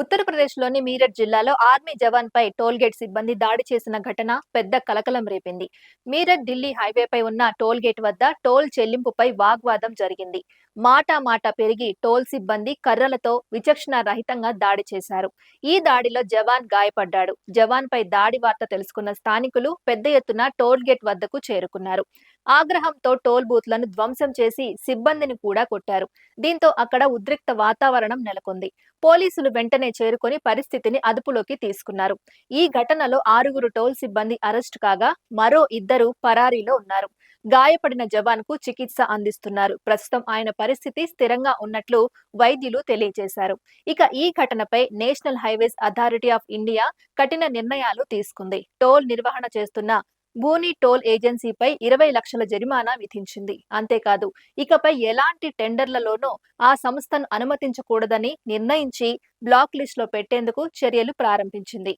ఉత్తరప్రదేశ్లోని మీరట్ జిల్లాలో ఆర్మీ జవాన్ పై టోల్గేట్ సిబ్బంది దాడి చేసిన ఘటన పెద్ద కలకలం రేపింది. మీరట్ ఢిల్లీ హైవేపై ఉన్న టోల్గేట్ వద్ద టోల్ చెల్లింపుపై వాగ్వాదం జరిగింది. మాటా మాట పెరిగి టోల్ సిబ్బంది కర్రలతో విచక్షణ రహితంగా దాడి చేశారు. ఈ దాడిలో జవాన్ గాయపడ్డాడు. జవాన్ పై దాడి వార్త తెలుసుకున్న స్థానికులు పెద్ద ఎత్తున టోల్గేట్ వద్దకు చేరుకున్నారు. ఆగ్రహంతో టోల్ బూత్లను ధ్వంసం చేసి సిబ్బందిని కూడా కొట్టారు. దీంతో అక్కడ ఉద్రిక్త వాతావరణం నెలకొంది. పోలీసులు వెంటనే చేరుకొని పరిస్థితిని అదుపులోకి తీసుకున్నారు. ఈ ఘటనలో ఆరుగురు టోల్ సిబ్బంది అరెస్ట్ కాగా మరో ఇద్దరు పరారీలో ఉన్నారు. గాయపడిన జవాన్కు చికిత్స అందిస్తున్నారు. ప్రస్తుతం ఆయన పరిస్థితి స్థిరంగా ఉన్నట్లు వైద్యులు తెలియజేశారు. ఇక ఈ ఘటనపై national highways authority of India కఠిన నిర్ణయాలు తీసుకుంది. టోల్ నిర్వహణ చేస్తున్న బూని టోల్ ఏజెన్సీపై ఇరవై లక్షల జరిమానా విధించింది. అంతేకాదు ఇకపై ఎలాంటి టెండర్లలోనూ ఆ సంస్థను అనుమతించకూడదని నిర్ణయించి బ్లాక్ లిస్టులో పెట్టేందుకు చర్యలు ప్రారంభించింది.